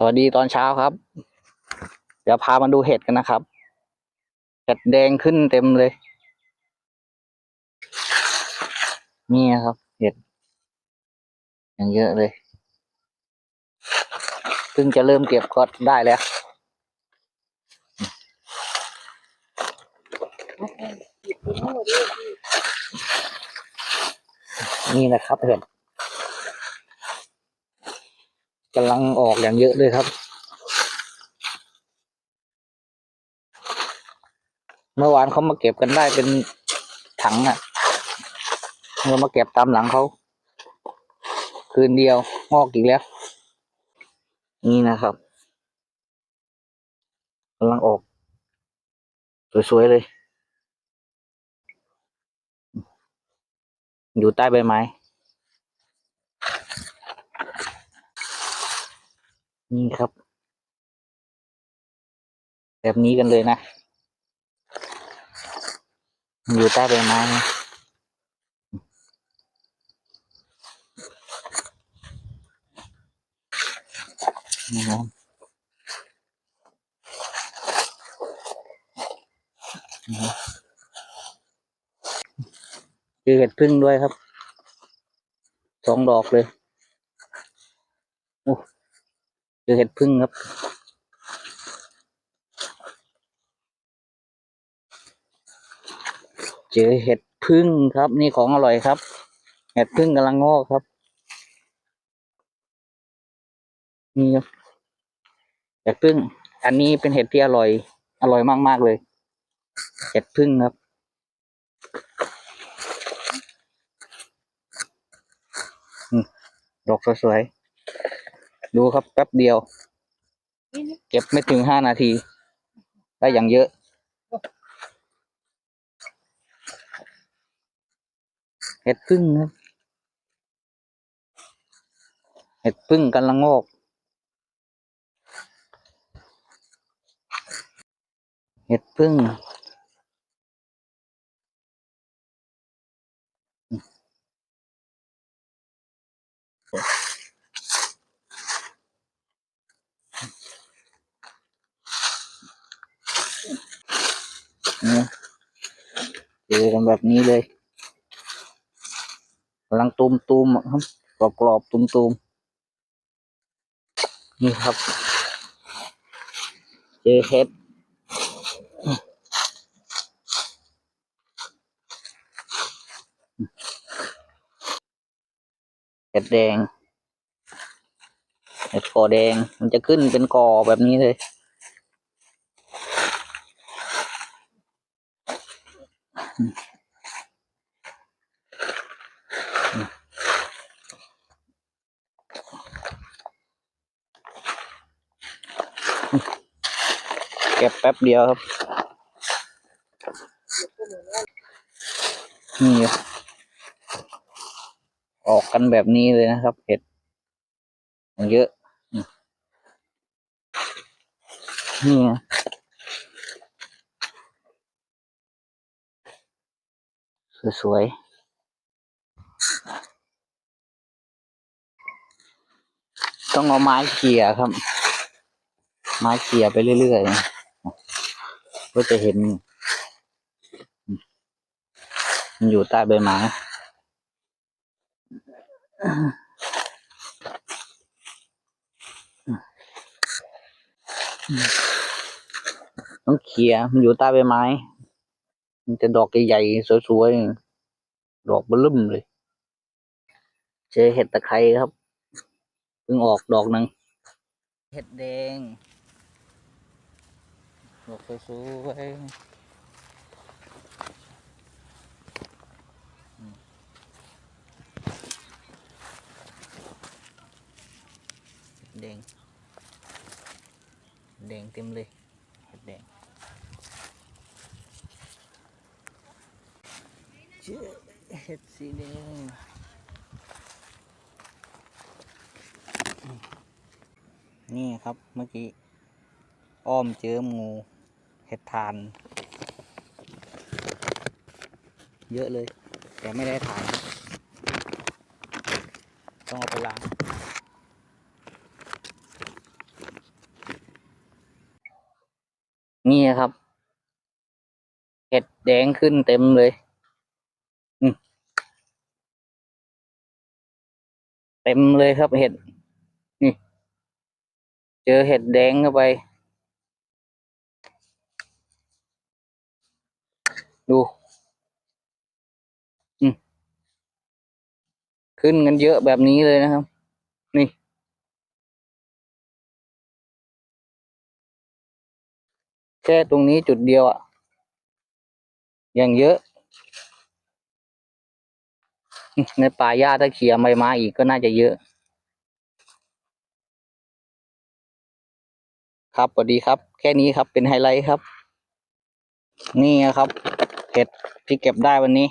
สวัสดีตอนเช้าครับ เดี๋ยวพามาดูเห็ดกันนะครับ เห็ดแดงขึ้นเต็มเลย นี่ครับ เห็ดอย่างเยอะเลยเพิ่งจะเริ่มเก็บก็ได้แล้วนี่นะครับเห็ด กำลังออกอย่างเยอะเลยครับ เมื่อวานเขามาเก็บกันได้เป็นถังอะ่ะเรามาเก็บตามหลังเขา คืนเดียวงอกอีกแล้ว นี่นะครับกำลังออก สวยๆเลย อยู่ใต้ใบไม้ นี่ครับ แบบนี้กันเลยนะ อยู่ใต้ใบไม้นี่ครับเจอเห็ดพึ่งด้วยครับ สองดอกเลย โอ้เจอเห็ดพึ่งครับ เจอเห็ดพึ่งครับ นี่ของอร่อยครับ เห็ดพึ่งกำลังงอกครับ นี่ครับ เห็ดพึ่ง อันนี้เป็นเห็ดที่อร่อย อร่อยมากๆเลย เห็ดพึ่งครับดอกสวยๆ ดูครับแป๊บเดียว เก็บไม่ถึงห้านาที ได้อย่างเยอะ เห็ดพึ่งครับเห็ดพึ่งกำลังงอกเห็ดพึ่งเนี่ยเจอกันแบบนี้เลยกำลังตูมตูมๆครับกรอบกรอบๆตูมตูมๆนี่ครับ เจอเห็ดเห็ดแดงเห็ดกอแดงมันจะขึ้นเป็นกอแบบนี้เลย เก็บแป๊บเดียวครับ นี่ออกกันแบบนี้เลยนะครับ เห็ดเยอะ นี่ สวยๆ ต้องเอาไม้เขี่ยครับ ไม้เขี่ยไปเรื่อยๆ ก็จะเห็น มันอยู่ใต้ใบไม้ต้องเขี่ยมันอยู่ใต้ใบไม้ มันจะดอกใหญ่ๆสวยๆดอกบลุ่มเลย เจอเห็ดตะไคร้ครับเพิ่งออกดอกหนึ่งเห็ดแดงดอกสวยๆเแดงแดงเต็มเลยเห็ดแดง เห็ดสีแดงนี่ครับเมื่อกี้ อ้อมเจองูเห็ดทาน เยอะเลย แต่ไม่ได้ทานต้องเอาไปล้างนี่ครับ เห็ดแดงขึ้นเต็มเลย อืมเต็มเลยครับเห็ดนี่เจอเห็ดแดงเข้าไป ดูอืมขึ้นกันเยอะแบบนี้เลยนะครับ นี่ แค่ตรงนี้จุดเดียวอะอย่างเยอะ ในป่าหญ้าถ้าเขี่ยใบไม้อีกก็น่าจะเยอะ ครับสวัสดีครับ แค่นี้ครับเป็นไฮไลท์ครับ นี่นะครับเห็ดที่เก็บได้วันนี้